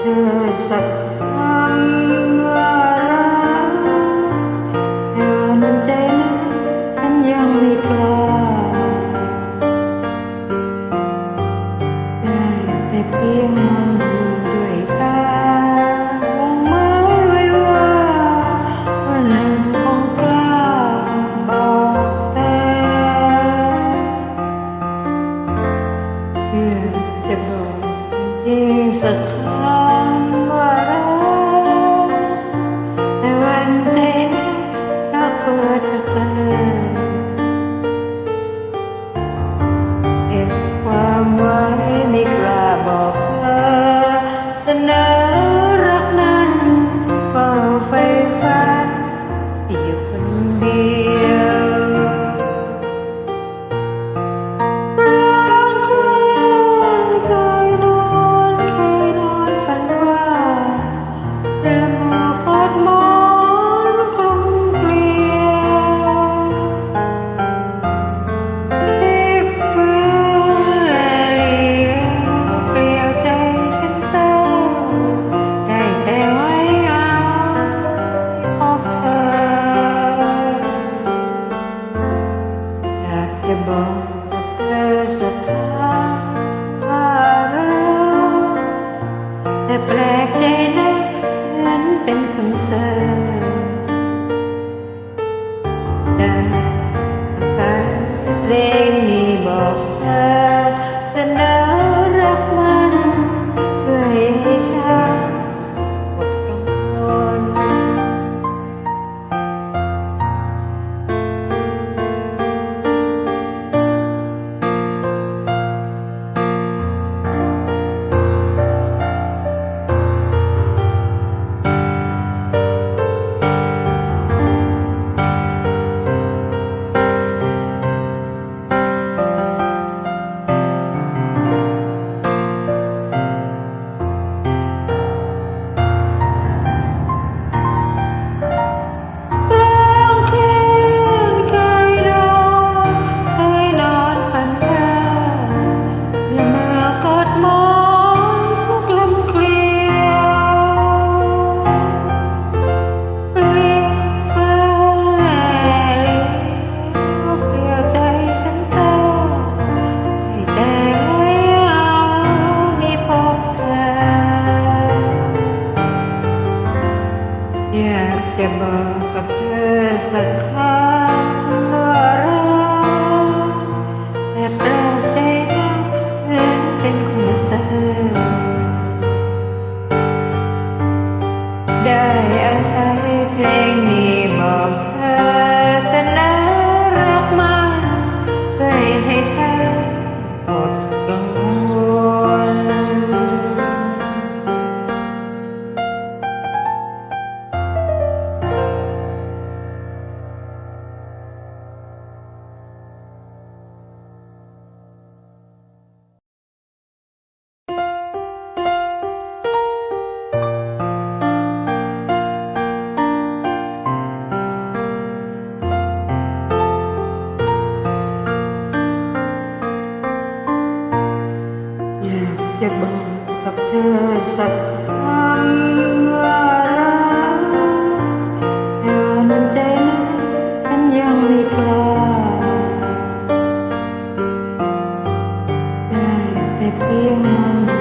เธอสักคำว่ารักแต่วันใจนั้นฉันยังไม่กล้าได้แต่เพียงมองดูด้วยตาวงไม้ไว้ว่าวันหนึ่งคงกล้าบอกเธอเพื่อจะบอกสิ่งจริงสักครั้ แต่แปลกใจนะเหมือนเป็นคนเสิร์ฟได้สายเพลงนี้บอกเธอเสนอ บอกกับเธอสักคำว่ารัก จะบอกกับเธอสักคำว่ารักแต่วันใจนั้นฉันยังไม่กล้าได้แต่เพียงมอง